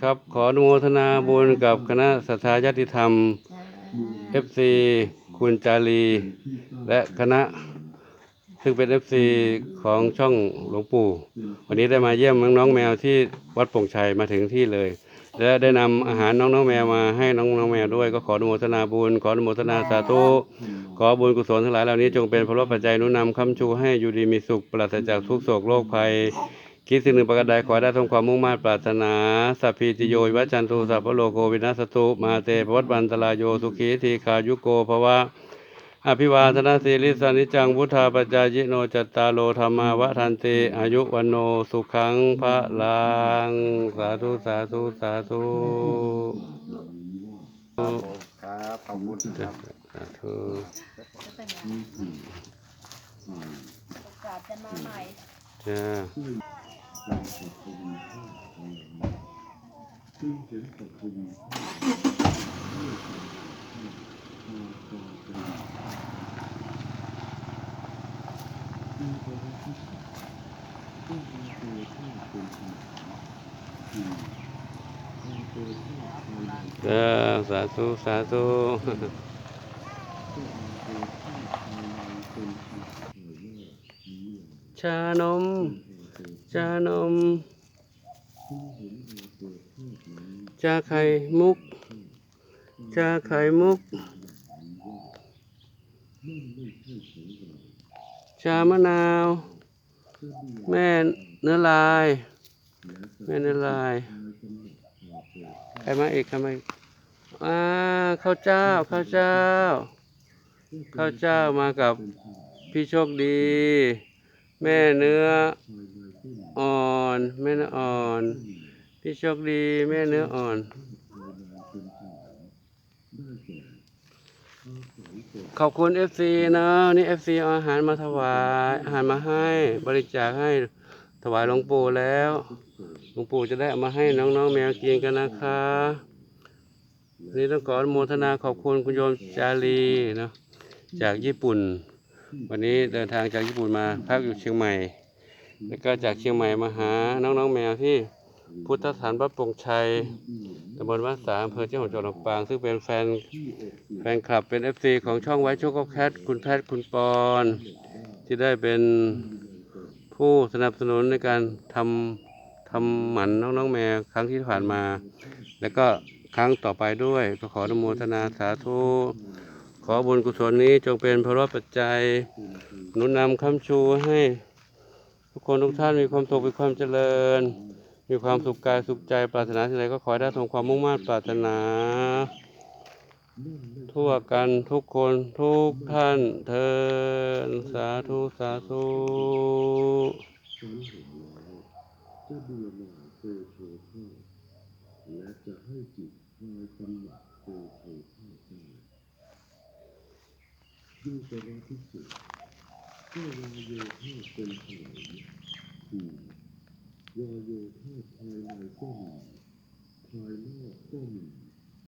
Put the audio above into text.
ครับ ขออนุโมทนาบุญกับคณะสัทธาญาติธรรม FC คุณจารี และคณะ ซึ่งเป็น FC ของช่องหลวงปู่ วันนี้ได้มาเยี่ยมน้องๆแมวที่วัดโป่งชัยมาถึงที่เลย และได้นำอาหารน้องๆแมวมาให้น้องๆแมวด้วย ก็ขออนุโมทนาบุญ ขออนุโมทนาสาธุ ขอบุญกุศลทั้งหลายเหล่านี้จงเป็นพลปัจจัยหนุนนำคำชูให้อยู่ดีมีสุขปราศจากทุกโศกโรคภัย คิดสิ่งหนึ่งประการใดขอให้ได้ทำความมุ่งมั่นปรารถนาสัพพิติโยวิวัจจันตุสัพพะโลกโควินัสตุมาเตปวัตวันตรายโยสุขีทีขายุโกภวะอภิวาทนาสีลิสานิจังพุทธาปัจจายโนจัตตาโลธรรมาวทันติอายุวันโนสุขังพระลังสาธุสาธุสาธุครับขอบคุณครับสาธุจะ เป็นไงโอกาสจะมาใหม่จ้าจ้าสาธุสาธุชานม ชานมชาไข่มุกชาไข่มุกชามะนาว แม่เนื้อลาย แม่เนื้อลายใครมาอีกใครมาอีกอ่าข้าวเจ้าข้าวเจ้าข้าวเจ้ามากับพี่โชคดี แม่เนื้อ อ่อน แม่เนื้ออ่อน พี่โชคดีแม่เนื้ออ่อน ขอบคุณเอฟซีนะนี่เอฟซีเอาอาหารมาถวายอาหารมาให้บริจาคให้ถวายหลวงปู่แล้วหลวงปู่จะได้เอามาให้น้องๆแมวกินกันนะคะนี่ต้องขออนุโมทนาขอบคุณคุณโยมจารีเนาะจากญี่ปุ่น วันนี้เดินทางจากญี่ปุ่นมาพักอยู่เชียงใหม่ แล้วก็จากเชียงใหม่มาหาน้องๆแมวที่พุทธสถานวัดปงชัยตำบลวัดสาอำเภอเจ้าของจังหวัดลำปาง ซึ่งเป็นแฟนแฟนคลับเป็น FC ของช่องไว้โชคแคทคุณแพทย์คุณปอนที่ได้เป็นผู้สนับสนุนในการทำทำหมันน้องๆแมวครั้งที่ผ่านมา แล้วก็ครั้งต่อไปด้วย ก็ขออนุโมทนาสาธุขอบุญกุศลนี้จงเป็นพระปัจจัยหนุนนำคำชูให้ ทุกคนทุกท่านมีความสุขมีความเจริญ มีความสุขกายสุขใจปรารถนาสิ่งใดก็ขอให้ได้สมความมุ่งมั่นปรารถนา ทั่วกันทุกคนทุกท่านเทินสาธุสาธุจะเบื่อหน่ายเจอโทษและจะให้จิตคอยกำหนัดเจอโทษได้ดูแต่ว่าที่สุด ก็วายโยธาเป็นขนมคือ